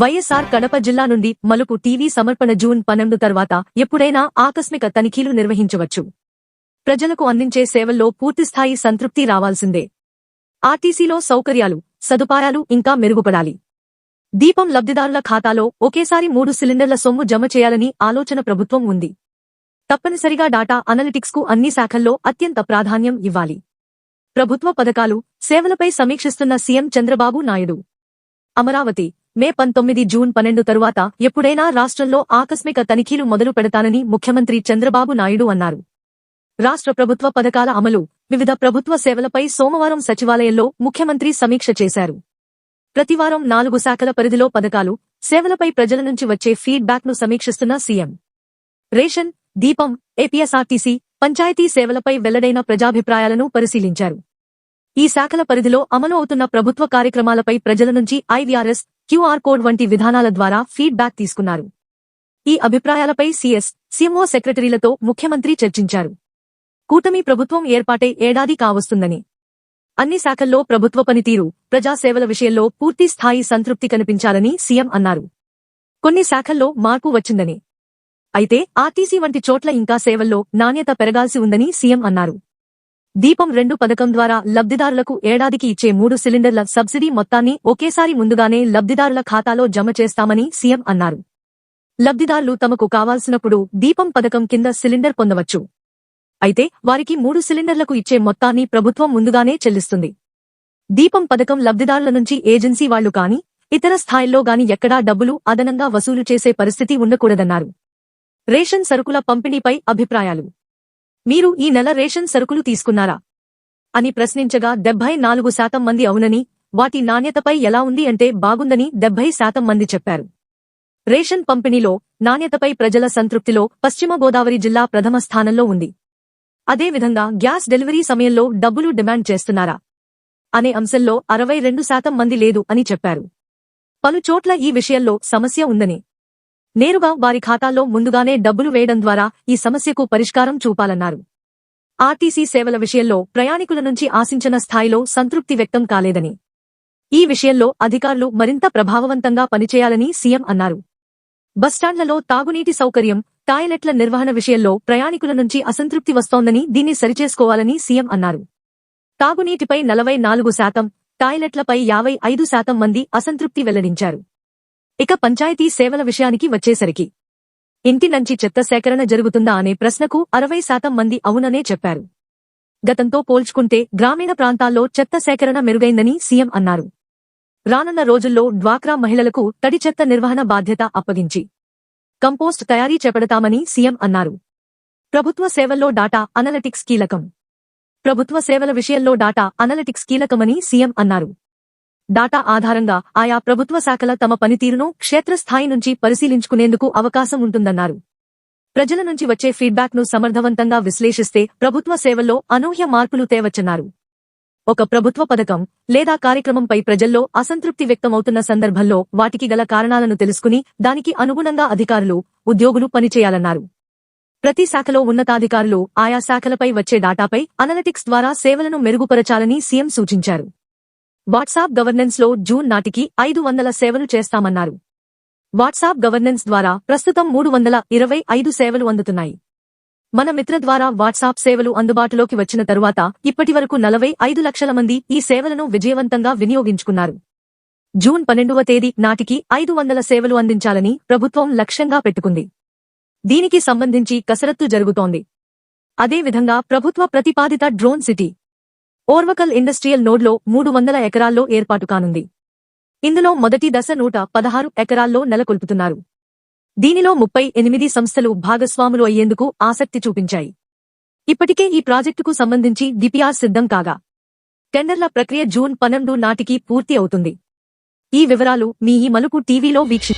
వైఎస్ఆర్ కడప జిల్లా నుండి మలుపు టీవీ సమర్పణ జూన్ పన్నెండు తర్వాత ఎప్పుడైనా ఆకస్మిక తనిఖీలు నిర్వహించవచ్చు. ప్రజలకు అందించే సేవల్లో పూర్తిస్థాయి సంతృప్తి రావాల్సిందే. ఆర్టీసీలో సౌకర్యాలు సదుపాయాలు ఇంకా మెరుగుపడాలి. దీపం లబ్ధిదారుల ఖాతాలో ఒకేసారి మూడు సిలిండర్ల సొమ్ము జమ చేయాలని ఆలోచన ప్రభుత్వం ఉంది. తప్పనిసరిగా డాటా అనలిటిక్స్కు అన్ని శాఖల్లో అత్యంత ప్రాధాన్యం ఇవ్వాలి. ప్రభుత్వ పథకాలు సేవలపై సమీక్షిస్తున్న సీఎం చంద్రబాబు నాయుడు. అమరావతి మే పంతొమ్మిది జూన్ పన్నెండు తరువాత ఎప్పుడైనా రాష్ట్రంలో ఆకస్మిక తనిఖీలు మొదలు పెడతానని ముఖ్యమంత్రి చంద్రబాబు నాయుడు అన్నారు. రాష్ట్ర ప్రభుత్వ పథకాల అమలు వివిధ ప్రభుత్వ సేవలపై సోమవారం సచివాలయంలో ముఖ్యమంత్రి సమీక్ష చేశారు. ప్రతివారం నాలుగు శాఖల పరిధిలో పథకాలు సేవలపై ప్రజల నుంచి వచ్చే ఫీడ్బ్యాక్ను సమీక్షిస్తున్న CM. Ration Deepam APSRTC panchayat సేవలపై వెల్లడైన ప్రజాభిప్రాయాలను పరిశీలించారు. ఈ శాఖల పరిధిలో అమలు అవుతున్న ప్రభుత్వ కార్యక్రమాలపై ప్రజల నుంచి ఐవీఆర్ఎస్ క్యూఆర్ కోడ్ వంటి విధానాల ద్వారా ఫీడ్బ్యాక్ తీసుకున్నారు. ఈ అభిప్రాయాలపై సీఎస్ సీఎంఓ సెక్రటరీలతో ముఖ్యమంత్రి చర్చించారు. కూటమి ప్రభుత్వం ఏర్పాటే ఏడాది కావస్తుందని. అన్ని శాఖల్లో ప్రభుత్వ పనితీరు ప్రజాసేవల విషయంలో పూర్తి స్థాయి సంతృప్తి కనిపించాలని సీఎం అన్నారు. కొన్ని శాఖల్లో మార్పు వచ్చిందని. అయితే ఆర్టీసీ వంటి చోట్ల ఇంకా సేవల్లో నాణ్యత పెరగాల్సి ఉందని సీఎం అన్నారు. దీపం రెండు పథకం ద్వారా లబ్ధిదారులకు ఏడాదికి ఇచ్చే మూడు సిలిండర్ల సబ్సిడీ మొత్తాన్ని ఒకేసారి ముందుగానే లబ్ధిదారుల ఖాతాలో జమ చేస్తామని సీఎం అన్నారు. లబ్ధిదారులు తమకు కావాల్సినప్పుడు దీపం పథకం కింద సిలిండర్ పొందవచ్చు. అయితే వారికి మూడు సిలిండర్లకు ఇచ్చే మొత్తాన్ని ప్రభుత్వం ముందుగానే చెల్లిస్తుంది. దీపం పథకం లబ్ధిదారుల నుంచి ఏజెన్సీ వాళ్ళు కాని ఇతర స్థాయిల్లో గాని ఎక్కడా డబ్బులు అదనంగా వసూలు చేసే పరిస్థితి ఉండకూడదన్నారు. రేషన్ సరుకుల పంపిణీపై అభిప్రాయాలు. మీరు ఈ నెల రేషన్ సరుకులు తీసుకున్నారా? అని ప్రశ్నించగా డెబ్బై నాలుగు శాతం మంది అవునని వాటి నాణ్యతపై ఎలా ఉంది అంటే బాగుందని డెబ్బై శాతం మంది చెప్పారు. రేషన్ పంపిణీలో నాణ్యతపై ప్రజల సంతృప్తిలో పశ్చిమ గోదావరి జిల్లా ప్రథమ స్థానంలో ఉంది. అదేవిధంగా గ్యాస్ డెలివరీ సమయంలో డబ్బులు డిమాండ్ చేస్తున్నారా? అనే అంశంలో అరవై రెండు శాతం మంది లేదు అని చెప్పారు. పలుచోట్ల ఈ విషయంలో సమస్య ఉందని నేరుగా వారి ఖాతాల్లో ముందుగానే డబ్బులు వేయడం ద్వారా ఈ సమస్యకు పరిష్కారం చూపాలన్నారు. ఆర్టీసీ సేవల విషయంలో ప్రయాణికుల నుంచి ఆశించిన స్థాయిలో సంతృప్తి వ్యక్తం కాలేదని. ఈ విషయంలో అధికారులు మరింత ప్రభావవంతంగా పనిచేయాలని సీఎం అన్నారు. బస్టాండ్లలో తాగునీటి సౌకర్యం టాయిలెట్ల నిర్వహణ విషయంలో ప్రయాణికుల నుంచి అసంతృప్తి వస్తోందని దీన్ని సరిచేసుకోవాలని సీఎం అన్నారు. తాగునీటిపై నలభై నాలుగు శాతం టాయిలెట్లపై యాభై ఐదు శాతం మంది అసంతృప్తి వెల్లడించారు. ఇక పంచాయతీ సేవల విషయానికి వచ్చేసరికి. ఇంటి నుంచి చెత్త సేకరణ జరుగుతుందా అనే ప్రశ్నకు అరవై శాతం మంది అవుననే చెప్పారు. గతంతో పోల్చుకుంటే గ్రామీణ ప్రాంతాల్లో చెత్త సేకరణ మెరుగైందని సీఎం అన్నారు. రానున్న రోజుల్లో డ్వాక్రా మహిళలకు తడి చెత్త నిర్వహణ బాధ్యత అప్పగించి. కంపోస్ట్ తయారీ చేపడతామని సీఎం అన్నారు. ప్రభుత్వ సేవల్లో డాటా అనలటిక్స్ కీలకం. ప్రభుత్వ సేవల విషయంలో డాటా అనలటిక్స్ కీలకమని సీఎం అన్నారు. డాటా ఆధారంగా ఆయా ప్రభుత్వ శాఖల తమ పనితీరును క్షేత్రస్థాయి నుంచి పరిశీలించుకునేందుకు అవకాశం ఉంటుందన్నారు. ప్రజల నుంచి వచ్చే ఫీడ్బ్యాక్ను సమర్థవంతంగా విశ్లేషిస్తే ప్రభుత్వ సేవల్లో అనూహ్య మార్పులు తేవచ్చన్నారు. ఒక ప్రభుత్వ పథకం లేదా కార్యక్రమంపై ప్రజల్లో అసంతృప్తి వ్యక్తమవుతున్న సందర్భంలో వాటికి గల కారణాలను తెలుసుకుని దానికి అనుగుణంగా అధికారులు ఉద్యోగులు పనిచేయాలన్నారు. ప్రతి శాఖలో ఉన్నతాధికారులు ఆయా శాఖలపై వచ్చే డాటాపై అనలిటిక్స్ ద్వారా సేవలను మెరుగుపరచాలని సీఎం సూచించారు. వాట్సాప్ గవర్నెన్స్లో జూన్ నాటికి ఐదు వందల సేవలు చేస్తామన్నారు. వాట్సాప్ గవర్నెన్స్ ద్వారా ప్రస్తుతం మూడు వందల ఇరవై ఐదు సేవలు అందుతున్నాయి. మన మిత్ర ద్వారా వాట్సాప్ సేవలు అందుబాటులోకి వచ్చిన తరువాత ఇప్పటివరకు నలభై ఐదు లక్షల మంది ఈ సేవలను విజయవంతంగా వినియోగించుకున్నారు. జూన్ పన్నెండవ తేదీ నాటికి ఐదు వందల సేవలు అందించాలని ప్రభుత్వం లక్ష్యంగా పెట్టుకుంది. దీనికి సంబంధించి కసరత్తు జరుగుతోంది. అదేవిధంగా ప్రభుత్వ ప్రతిపాదిత డ్రోన్ సిటీ ఓర్వకల్ ఇండస్ట్రియల్ నోడ్లో మూడు వందల ఎకరాల్లో ఏర్పాటు కానుంది. ఇందులో మొదటి దశ నూట పదహారు ఎకరాల్లో నెలకొల్పుతున్నారు. దీనిలో ముప్పై ఎనిమిది సంస్థలు భాగస్వాములు అయ్యేందుకు ఆసక్తి చూపించాయి. ఇప్పటికే ఈ ప్రాజెక్టుకు సంబంధించి డిపిఆర్ సిద్ధం కాగా టెండర్ల ప్రక్రియ జూన్ పన్నెండు నాటికి పూర్తి అవుతుంది. ఈ వివరాలు మీ ఈ మలుపు టీవీలో వీక్షి